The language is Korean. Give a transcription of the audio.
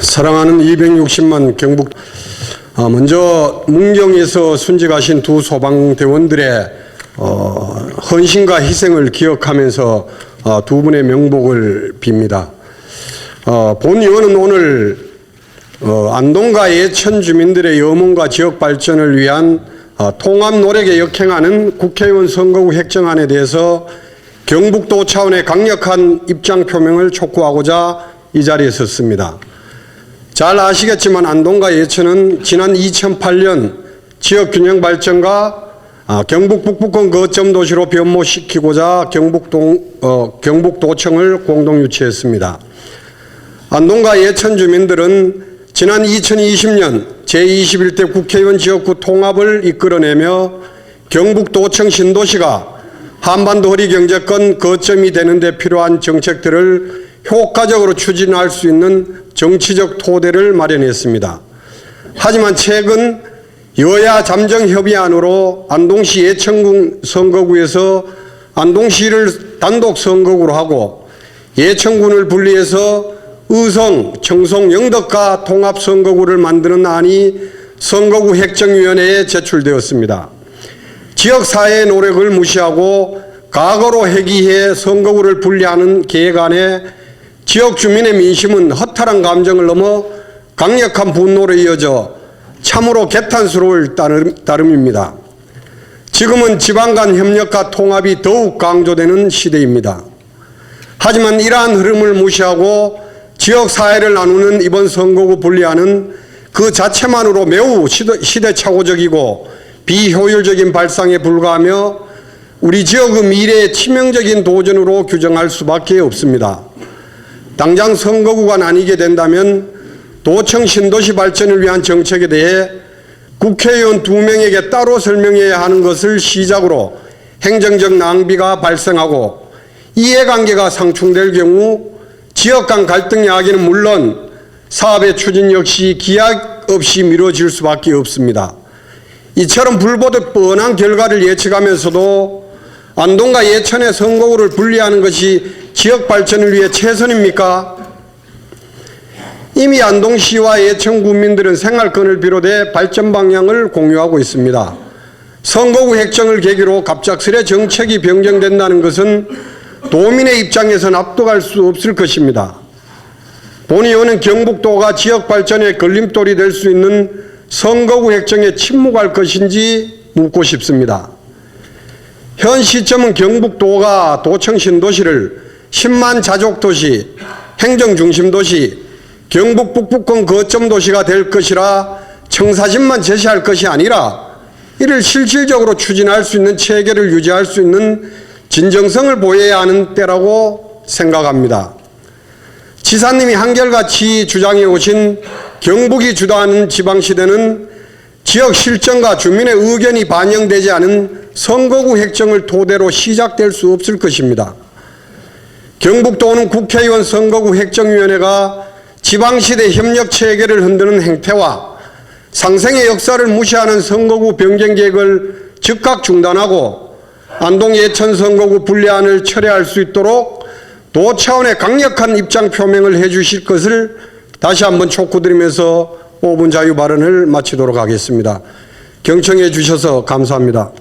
사랑하는 260만 경북 아, 먼저 문경에서 순직하신 두 소방대원들의 어, 헌신과 희생을 기억하면서 어, 두 분의 명복을 빕니다. 어, 본 의원은 오늘 어, 안동과 예천 주민들의 염원과 지역 발전을 위한 어, 통합 노력에 역행하는 국회의원 선거구 획정안에 대해서 경북도 차원의 강력한 입장 표명을 촉구하고자 이 자리에 섰습니다. 잘 아시겠지만 안동과 예천은 지난 2008년 지역 균형 발전과 아, 경북 북부권 거점 도시로 변모시키고자 경북동 어, 경북도청을 공동 유치했습니다. 안동과 예천 주민들은 지난 2020년 제21대 국회의원 지역구 통합을 이끌어내며 경북도청 신도시가 한반도 허리 경제권 거점이 되는 데 필요한 정책들을 효과적으로 추진할 수 있는 정치적 토대를 마련했습니다. 하지만 최근 여야 잠정협의안으로 안동시 예천군 선거구에서 안동시를 단독 선거구로 하고 예천군을 분리해서 의성, 청송, 영덕과 통합 선거구를 만드는 안이 선거구 획정위원회에 제출되었습니다. 지역사회의 노력을 무시하고 과거로 회귀해 선거구를 분리하는 계획안에 지역 주민의 민심은 허탈한 감정을 넘어 강력한 분노로 이어져 참으로 개탄스러울 따름- 따름입니다. 지금은 지방 간 협력과 통합이 더욱 강조되는 시대입니다. 하지만 이러한 흐름을 무시하고 지역 사회를 나누는 이번 선거구 분리안은 그 자체만으로 매우 시대- 시대착오적이고 비효율적인 발상에 불과하며 우리 지역의 미래의 치명적인 도전으로 규정할 수밖에 없습니다. 당장 선거구가 나뉘게 된다면 도청 신도시 발전을 위한 정책에 대해 국회의원 두 명에게 따로 설명해야 하는 것을 시작으로 행정적 낭비가 발생하고 이해관계가 상충될 경우 지역 간 갈등 야기는 물론 사업의 추진 역시 기약 없이 미뤄질 수밖에 없습니다. 이처럼 불보듯 뻔한 결과를 예측하면서도 안동과 예천의 선거구를 분리하는 것이 지역 발전을 위해 최선입니까? 이미 안동시와 예천 군민들은 생활권을 비롯해 발전 방향을 공유하고 있습니다. 선거구 획정을 계기로 갑작스레 정책이 변경된다는 것은 도민의 입장에선 압도할 수 없을 것입니다. 본 의원은 경북도가 지역 발전의 걸림돌이 될 수 있는 선거구 획정에 침묵할 것인지 묻고 싶습니다. 현 시점은 경북도가 도청 신도시를 10만 자족 도시, 행정 중심 도시, 경북 북부권 거점 도시가 될 것이라 청사진만 제시할 것이 아니라 이를 실질적으로 추진할 수 있는 체계를 유지할 수 있는 진정성을 보여야 하는 때라고 생각합니다. 지사님이 한결같이 주장해 오신 경북이 주도하는 지방시대는 지역 실정과 주민의 의견이 반영되지 않은 선거구 획정을 토대로 시작될 수 없을 것입니다. 경북도는 국회의원 선거구 획정위원회가 지방시대 협력 체계를 흔드는 행태와 상생의 역사를 무시하는 선거구 변경 계획을 즉각 중단하고 안동 예천 선거구 분리안을 철회할 수 있도록 도 차원의 강력한 입장 표명을 해 주실 것을 다시 한번 촉구드리면서 5분 자유 발언을 마치도록 하겠습니다. 경청해 주셔서 감사합니다.